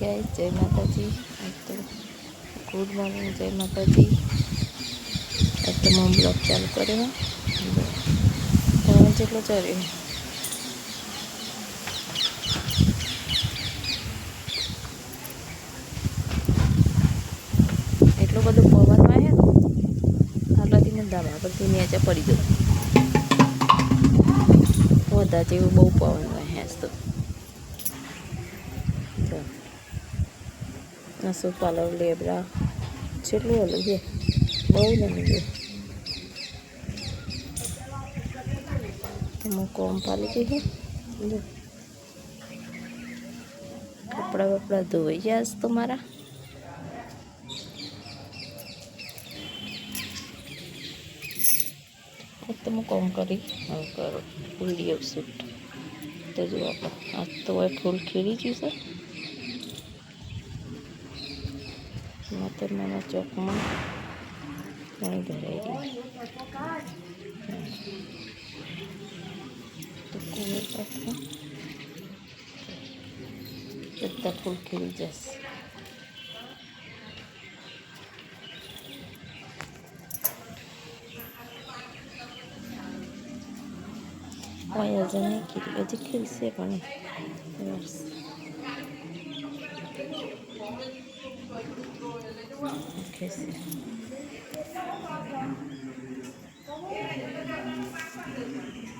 ગાય જય માતાજી. Good morning, જય માતાજી. તો હું બ્લોગ ચાલુ કર્યો. તમે જેટલો ચડ્યો એટલું બધું પવન આવ્યા આટલાથી ને ધાબા પરથી નીચે પડી ગયું. વધારે જેવું બહુ પવન વાય હેસ તો જો નસો પાલવ લેબરા જેટલું હલું છે બહુ નાનું છે એમાં કોમ પાલી ગઈ છે કપડાં બપડા ધોઈ ગયા તો મારા તો હું કોમ કરી. કરો. ડીએફ શૂટ તો જો આપણે. આજ તો ફૂલ ખીલી ગયું છે. Motor Mehmet yok mu? Onu göreyim. Dükkanı bakın. Bir de pul gireceğiz. O yazana giriyor. Ödükleri ise yapalım. Görürsün. 开始。